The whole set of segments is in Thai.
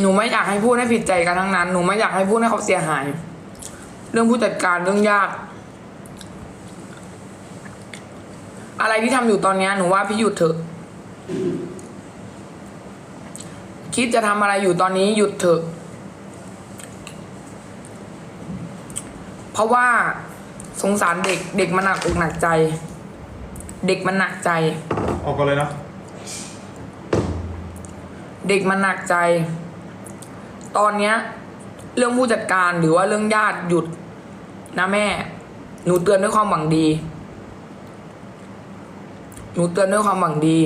หนูไม่อยากให้พูดให้ผิดใจกันทั้งนั้น หนูไม่อยากให้พูดให้เขาเสียหาย เรื่องผู้จัดการเรื่องยาก อะไรที่ทำอยู่ตอนเนี้ยหนูว่าพี่หยุดเถอะ คิดจะทำอะไรอยู่ตอนนี้หยุดเถอะ เพราะว่าสงสารเด็กเด็กมันหนักอกหนักใจ เด็กมันหนักใจ ออกกันเลยนะ เด็กมันหนักใจ ตอนเนี้ย เรื่องผู้จัดการหรือว่าเรื่องญาติหยุดนะแม่ หนูเตือนด้วยความหวังดี หนูเตือนด้วยความหวังดี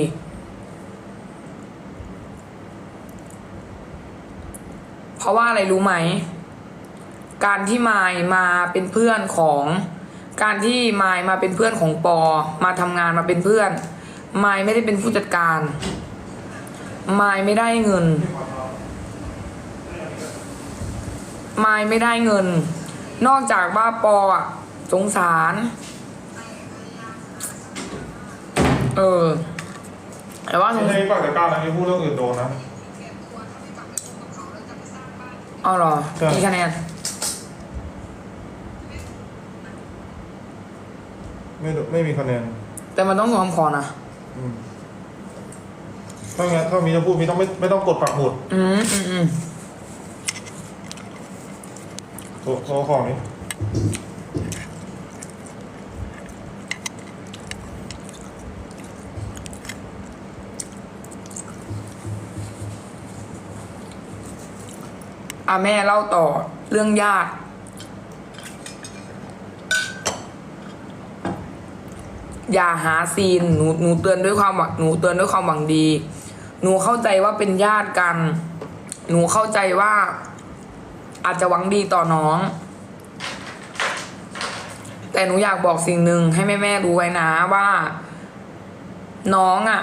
เพราะว่าอะไรรู้ไหม การที่มายมาเป็นเพื่อนของ การที่มายมาเป็นเพื่อนของปอ มาทำงานมาเป็นเพื่อน มายไม่ได้เป็นผู้จัดการ มายไม่ได้เงิน มายไม่ได้เงิน นอกจากว่าปออะสงสาร เออ แต่ว่าสงไม่สารใช่ปากแต่กล้านะไม่พูดเรื่องอื่นโดนนะ เอาเหรอใช่ กี่คะแนน ไม่ไม่มีคะแนนแต่มันต้องรวมคอนะอืมถ้างั้นถ้ามีจะพูดมีต้องไม่ไม่ต้องกดปักหมุดอืมอืมอืม โซโซของนี้อ่แม่เล่าต่อเรื่องญาติอย่าหาซีนหนูหนูเตือนด้วยความหวังหนูเตือนด้วยความหวังดี หนูเข้าใจว่าเป็นญาติกัน หนูเข้าใจว่า อาจจะหวังดีต่อน้อง แต่หนูอยากบอกสิ่งหนึ่งให้แม่แม่ๆรู้ไว้นะว่า น้องอะ่ะ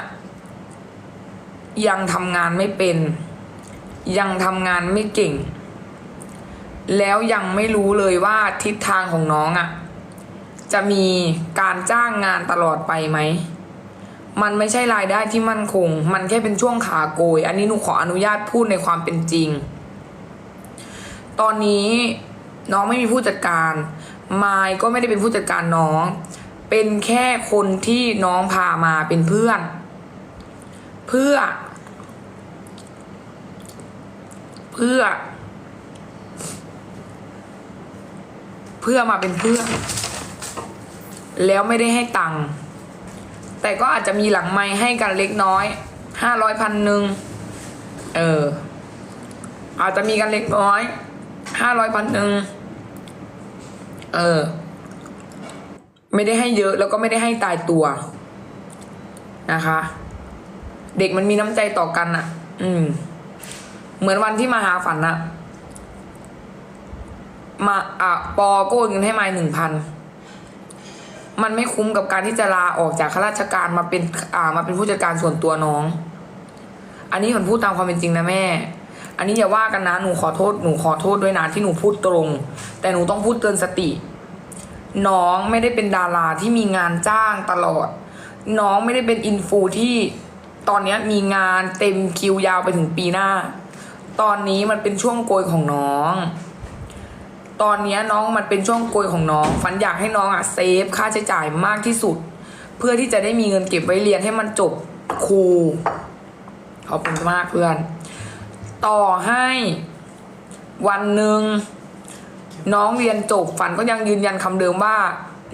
ยังทำงานไม่เป็น ยังทำงานไม่เก่ง แล้วยังไม่รู้เลยว่าทิศทางของน้องอะ่ะ จะมีการจ้างงานตลอดไปไหมมันไม่ใช่รายได้ที่มั่นคง มันแค่เป็นช่วงขาโกย อันนี้หนูขออนุญาตพูดในความเป็นจริง ตอนนี้น้องไม่มีผู้จัดการมายก็ไม่ได้เป็นผู้จัดการน้อง เป็นแค่คนที่น้องพามาเป็นเพื่อน เพื่อ เพื่อ เพื่อมาเป็นเพื่อน แล้วไม่ได้ให้ตังค์แต่ก็อาจจะมีหลังไม้ให้กันเล็กน้อยห้าร้อยพันหนึ่งเอออาจจะมีกันเล็กน้อย ห้าร้อยพันหนึ่งเออ ไม่ได้ให้เยอะแล้วก็ไม่ได้ให้ตายตัวนะคะ เด็กมันมีน้ำใจต่อกันอะ่ะ อืม เหมือนวันที่มาหาฝันอะมาอะปอโกนเงินให้มาหนึ่งพันมันไม่คุ้มกับการที่จะลาออกจากข้าราชการมาเป็นอ่ามาเป็นผู้จัดการส่วนตัวน้อง อันนี้ผมพูดตามความเป็นจริงนะแม่ อันนี้อย่าว่ากันนะหนูขอโทษหนูขอโทษด้วยนะที่หนูพูดตรง แต่หนูต้องพูดเตือนสติ น้องไม่ได้เป็นดาราที่มีงานจ้างตลอด น้องไม่ได้เป็นอินฟูที่ตอนนี้มีงานเต็มคิวยาวไปถึงปีหน้า ตอนนี้มันเป็นช่วงโกยของน้อง ตอนนี้น้องมันเป็นช่วงโกยของน้อง ฝันอยากให้น้องอะเซฟค่าใช้จ่ายมากที่สุด เพื่อที่จะได้มีเงินเก็บไว้เรียนให้มันจบครูขอบคุณมากเพื่อน ต่อให้วันหนึ่งน้องเรียนจบฝันก็ยังยืนยันคำเดิมว่า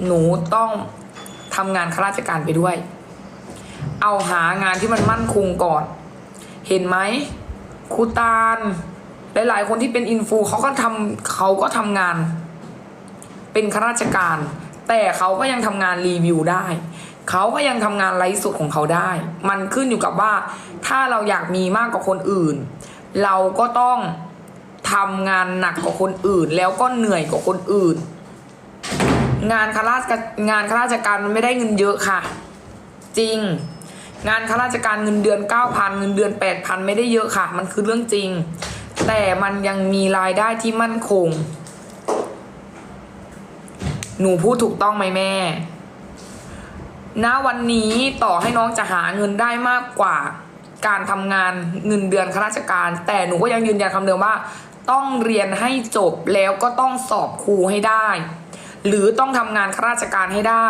หนูต้องทำงานข้าราชการไปด้วย เอาหางานที่มันมั่นคงก่อน เห็นไหมครูตาลหลายๆคนที่เป็นอินฟูเขาก็ทำเขาก็ทำงาน เป็นข้าราชการ แต่เขาก็ยังทำงานรีวิวได้ เขาก็ยังทำงานไลฟ์สดของเขาได้ มันขึ้นอยู่กับว่า ถ้าเราอยากมีมากกว่าคนอื่น เราก็ต้องทำงานหนักกว่าคนอื่น แล้วก็เหนื่อยกว่าคนอื่น งานข้าราชการงานข้าราชการมันไม่ได้เงินเยอะค่ะ จริง งานข้าราชการเงินเดือน 9,000 เงินเดือน 8,000 ไม่ได้เยอะค่ะ มันคือเรื่องจริง แต่มันยังมีรายได้ที่มั่นคง หนูพูดถูกต้องไหมแม่ณวันนี้ต่อให้น้องจะหาเงินได้มากกว่า การทำงานเงินเดือนข้าราชการ แต่หนูก็ยังยืนยันคำเดิมว่า ต้องเรียนให้จบแล้วก็ต้องสอบครูให้ได้ หรือต้องทำงานข้าราชการให้ได้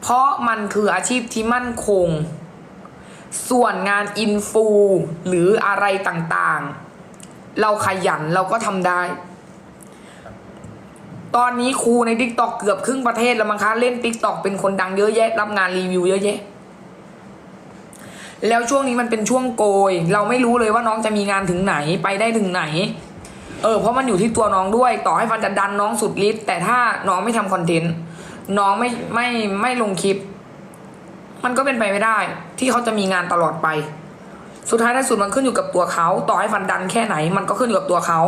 เพราะมันคืออาชีพที่มั่นคง ส่วนงานอินฟูหรืออะไรต่างๆ เราขยันเราก็ทำได้ตอนนี้ครูใน t ิ k t o k เกือบครึ่งประเทศแล้วมั้งคะ เล่น t ิ k t o k เป็นคนดังเยอะแยะ รับงานรีวิวเยอะแยะ แล้วช่วงนี้มันเป็นช่วงโกย เราไม่รู้เลยว่าน้องจะมีงานถึงไหนไปได้ถึงไหน เออเพราะมันอยู่ที่ตัวน้องด้วย ต่อให้ฟันจะดันน้องสุดฤทธิ์แต่ถ้าน้องไม่ทำคอนเทนต์น้องไม่ไม่ไม่ลงคลิป มันก็เป็นไปไม่ได้ ที่เขาจะมีงานตลอดไป สุดท้ายท้ายสุดมันขึ้นอยู่กับตัวเขาต่อให้ฟันดันแค่ไหน มันก็ขึ้นอยู่กับตัวเขา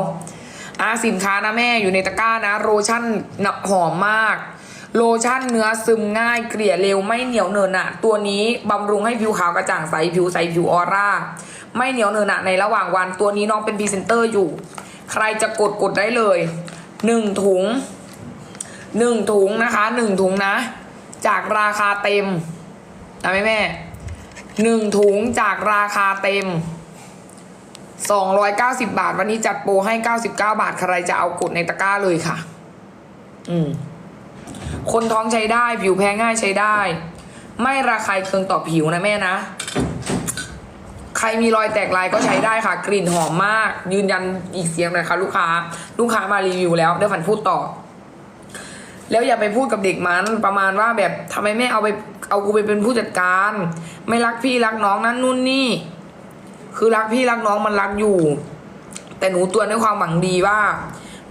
อะสินค้านะแม่อยู่ในตะกร้านะโลชั่นหอมมาก โลชั่นเนื้อซึมง่ายเกลี่ยเร็วไม่เหนียวเนินอะตัวนี้บำรุงให้ผิวขาวกระจ่างใสผิวใสผิวออร่า ไม่เหนียวเนินอะในระหว่างวันตัวนี้น้องเป็นพรีเซนเตอร์อยู่ ใครจะกดกดได้เลยหนึ่งถุงหนึ่งถุงนะคะหนึ่งถุงนะ จากราคาเต็มนะแม่แม่หนึ่งถุงจากราคาเต็ม 290 บาท วันนี้จัดโปรให้ 99 บาท ใครจะเอากดในตะกร้าเลยค่ะ อืม คนท้องใช้ได้ ผิวแพ้ง่ายใช้ได้ ไม่ระคายเคืองต่อผิวนะแม่นะ ใครมีรอยแตกลายก็ใช้ได้ค่ะ กลิ่นหอมมาก ยืนยันอีกเสียงเลยค่ะ ลูกค้า ลูกค้ามารีวิวแล้วเดี๋ยวฝันพูดต่อ แล้วอย่าไปพูดกับเด็กมันประมาณว่าแบบทำไมแม่เอาไปเอากูไปเป็นผู้จัดการ ไม่รักพี่รักน้องนั่นนู่นนี่ คือรักพี่รักน้องมันรักอยู่ แต่หนูตือนด้วยความหวังดีว่า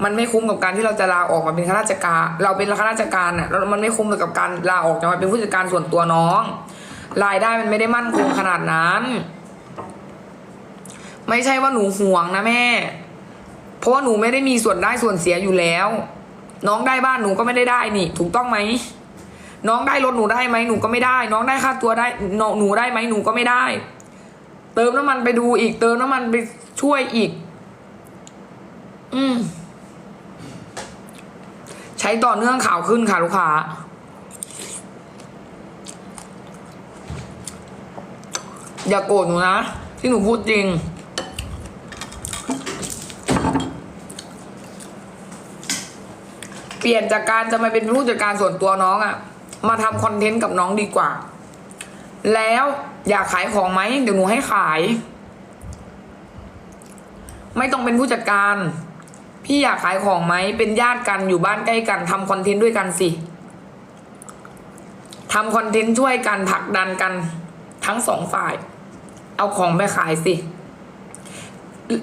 มันไม่คุ้มกับการที่เราจะลาออกมาเป็นข้าราชการ เราเป็นข้าราชการน่ะแล้วมันไม่คุ้มกับการลาออกจะมาเป็นผู้จัดการส่วนตัวน้อง รายได้มันไม่ได้มั่นคงขนาดนั้น ไม่ใช่ว่าหนูห่วงนะแม่ เพราะว่าหนูไม่ได้มีส่วนได้ส่วนเสียอยู่แล้ว น้องได้บ้านหนูก็ไม่ได้ได้นี่ ถูกต้องไหมน้องได้รถหนูได้ไหมหนูก็ไม่ได้ น้องได้ค่าตัวได้นหนูได้ไหมหนูก็ไม่ได้ เติมน้ำมันไปดูอีกเติมน้ำมันไปช่วยอีก อืม ช้ต่อเนื่องข่าวขึ้นค่ะลูกค้า อย่าโกรธหนูนะ ที่หนูพูดจริง เปลี่ยนจากการจะมาเป็นผู้จัดการส่วนตัวน้องอะมาทำคอนเทนต์กับน้องดีกว่า แล้วอยากขายของไหมเดี๋ยวหนูให้ขาย ไม่ต้องเป็นผู้จัดการ พี่อยากขายของไหมเป็นญาติกันอยู่บ้านใกล้กันทำคอนเทนต์ด้วยกันสิทำคอนเทนต์ช่วยกันผลักดันกันทั้งสองฝ่าย เอาของไปขายสิ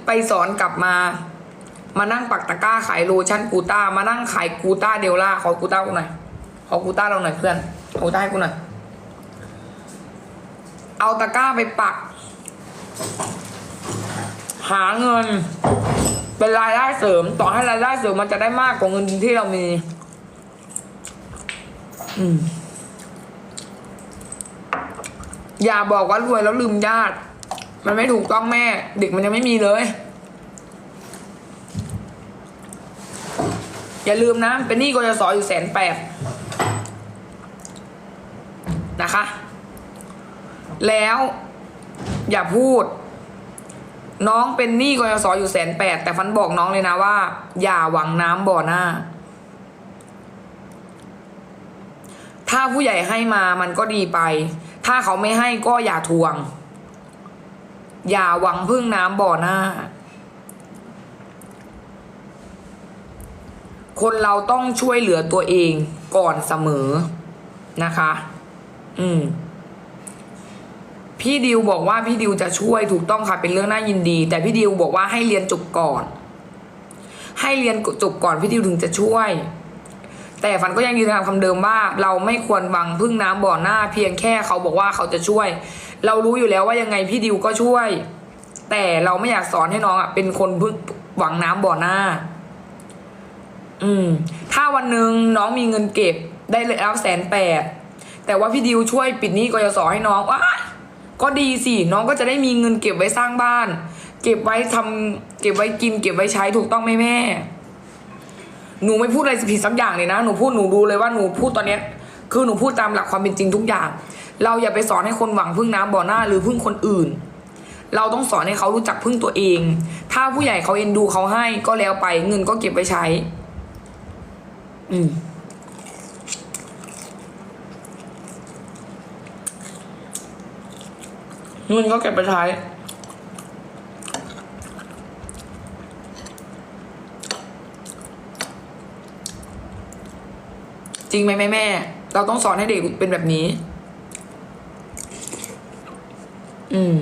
ไปสอนกลับมา มานั่งปักตะก้าขายโลชั่นกูต้า มานั่งขายกูต้าเดลล่าขอกูต้ากูหน่อยขอกูต้าเราหน่อยเพื่อนขอกูต้าให้กูหน่อยเอาตะก้าไปปัก หาเงิน เป็นรายได้เสริม ต่อให้รายได้เสริมมันจะได้มากกว่าเงินที่เรามี อืมอย่าบอกว่ารวยแล้วลืมญาติ มันไม่ถูกต้องแม่ เด็กมันยังไม่มีเลย อย่าลืมนะ เป็นหนี้กยศอยู่แสนแปดนะคะ แล้วอย่าพูด น้องเป็นหนี้กยศอยู่แสนแปดแต่ฟันบอกน้องเลยนะว่า อย่าหวังน้ำบ่อหน้า ถ้าผู้ใหญ่ให้มามันก็ดีไป ถ้าเขาไม่ให้ก็อย่าทวง อย่าหวังพึ่งน้ำบ่อหน้า คนเราต้องช่วยเหลือตัวเองก่อนเสมอนะคะ อืม พี่ดิวบอกว่าพี่ดิวจะช่วยถูกต้องค่ะเป็นเรื่องน่ายินดี แต่พี่ดิวบอกว่าให้เรียนจบก่อน ให้เรียนจบก่อนพี่ดิวถึงจะช่วย แต่ฝันก็ยังยืนยันคำเดิมว่า เราไม่ควรหวังพึ่งน้ำบ่อหน้า เพียงแค่เขาบอกว่าเขาจะช่วย เรารู้อยู่แล้วว่ายังไงพี่ดิวก็ช่วย แต่เราไม่อยากสอนให้น้องอะเป็นคนพึ่งหวังน้ำบ่อหน้า อืม ถ้าวันหนึ่งน้องมีเงินเก็บได้เลยแล้วแสนแปดแต่ว่าพี่ดิวช่วยปิดหนี้กยศให้น้องว้า ก็ดีสิน้องก็จะได้มีเงินเก็บไว้สร้างบ้าน เก็บไว้ทำเก็บไว้กิน เก็บไว้ใช้ถูกต้องไหมแม่ หนูไม่พูดอะไรผิดสักอย่างเลยนะหนูพูดหนูดูเลยว่าหนูพูดตอนเนี้ยคือหนูพูดตามหลักความเป็นจริงทุกอย่าง เราอย่าไปสอนให้คนหวังพึ่งน้ำบ่อหน้าหรือพึ่งคนอื่น เราต้องสอนให้เขารู้จักพึ่งตัวเอง ถ้าผู้ใหญ่เขาเอ็นดูเขาให้ก็แล้วไป เงินก็เก็บไว้ใช้ อืม เงินก็เก็บไปใช้ จริงไหมแม่แม่ เราต้องสอนให้เด็กเป็นแบบนี้ อืม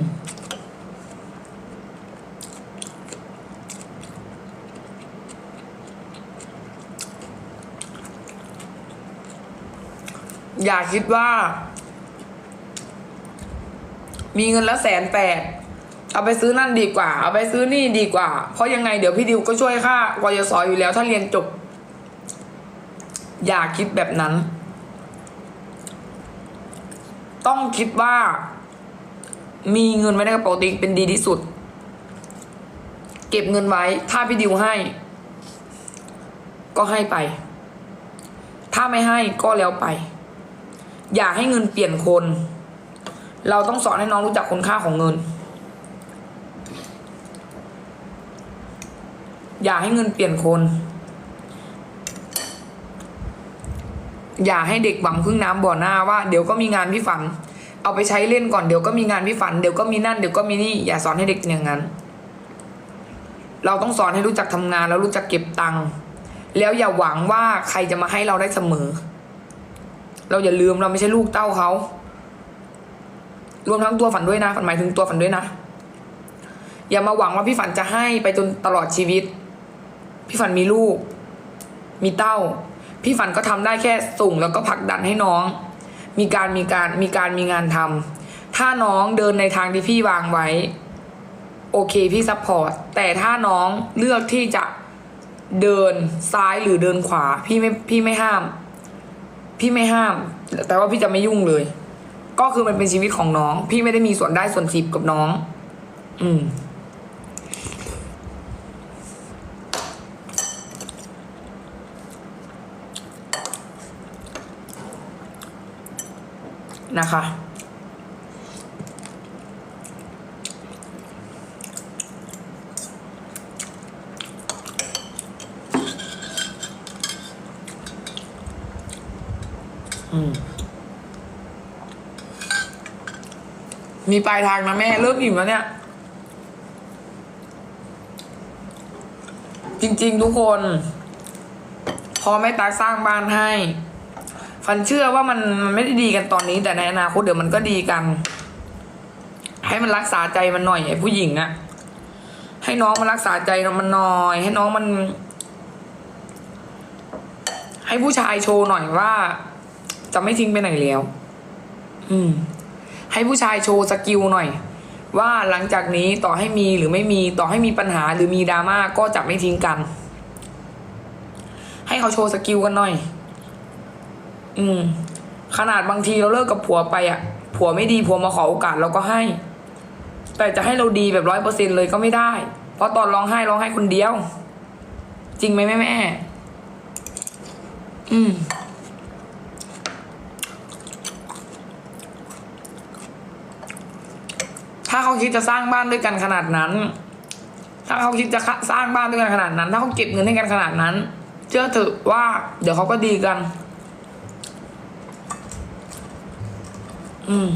อย่าคิดว่า มีเงินแล้วแสนแปดเอาไปซื้อนั่นดีกว่า เอาไปซื้อนี่ดีกว่า เพราะยังไงเดี๋ยวพี่ดิวก็ช่วยค่ากยศอยู่แล้ว ถ้าเรียนจบ อย่าคิดแบบนั้น ต้องคิดว่า มีเงินไว้ในกระเป๋าตังค์เป็นดีที่สุด เก็บเงินไว้ ถ้าพี่ดิวให้ ก็ให้ไป ถ้าไม่ให้ก็แล้วไป อย่าให้เงินเปลี่ยนคน เราต้องสอนให้น้องรู้จักคุณค่าของเงิน อย่าให้เงินเปลี่ยนคน อย่าให้เด็กหวังพึ่งน้ำบ่อหน้าว่าเดี๋ยวก็มีงานพี่ฝัน เอาไปใช้เล่นก่อนเดี๋ยวก็มีงานพี่ฝัน เดี๋ยวก็มีนั่นเดี๋ยวก็มีนี่อย่าสอนให้เด็กอย่างนั้น เราต้องสอนให้รู้จักทำงานแล้วรู้จักเก็บตังค์แล้วอย่าหวังว่าใครจะมาให้เราได้เสมอ เราอย่าลืมเราไม่ใช่ลูกเต้าเขา รวมทั้งตัวฝันด้วยนะ ฝันหมายถึงตัวฝันด้วยนะ อย่ามาหวังว่าพี่ฝันจะให้ไปจนตลอดชีวิต พี่ฝันมีลูก มีเต้า พี่ฝันก็ทำได้แค่ส่งแล้วก็ผลักดันให้น้อง มีการมีการมีการมีงานทำถ้าน้องเดินในทางที่พี่วางไว้ โอเคพี่ซัพพอร์ต แต่ถ้าน้องเลือกที่จะเดินซ้ายหรือเดินขวา พี่ไม่พี่ไม่ห้าม พี่ไม่ห้าม แต่ว่าพี่จะไม่ยุ่งเลย ก็คือมันเป็นชีวิตของน้อง พี่ไม่ได้มีส่วนได้ส่วนเสียกับน้อง อืมนะคะ อืม มีปลายทางนะแม่ เริ่มอิ่มแล้วเนี่ย จริง ๆ ทุกคน พอแม่ตาสร้างบ้านให้ ฟันเชื่อว่ามันมันไม่ได้ดีกันตอนนี้ แต่ในอนาคตเดี๋ยวมันก็ดีกัน ให้มันรักษาใจมันหน่อยไอ้ผู้หญิงอะให้น้องมันรักษาใจมันหน่อย ให้น้องมัน ให้ผู้ชายโชว์หน่อยว่า จะไม่ทิ้งไปไหนแล้ว อืม ให้ผู้ชายโชว์สกิลหน่อย ว่าหลังจากนี้ต่อให้มีหรือไม่มีต่อให้มีปัญหาหรือมีดราม่าก็จะไม่ทิ้งกัน ให้เขาโชว์สกิลกันหน่อย อืม ขนาดบางทีเราเลิกกับผัวไปอะ ผัวไม่ดีผัวมาขอโอกาสเราก็ให้ แต่จะให้เราดีแบบร้อยเปอร์เซ็นเลยก็ไม่ได้ เพราะตอนร้องไห้ร้องไห้คนเดียว จริงไหมแม่แม่อืม ถ้าเขาคิดจะสร้างบ้านด้วยกันขนาดนั้น ถ้าเขาคิดจะสร้างบ้านด้วยกันขนาดนั้น ถ้าเขาเก็บเงินให้กันขนาดนั้น เชื่อเถอะว่า เดี๋ยวเขาก็ดีกัน อืม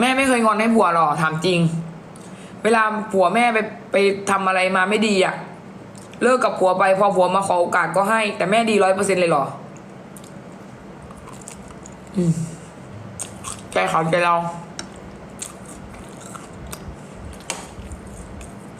แม่ไม่เคยงอนให้ผัวหรอถามจริง เวลาผัวแม่ไปไปทำอะไรมาไม่ดีอะเลิกกับผัวไปพอผัวมาขอโอกาสก็ให้ แต่แม่ดีร้อยเปอร์เซ็นเลยหรอ อืมใจเขาใจเรา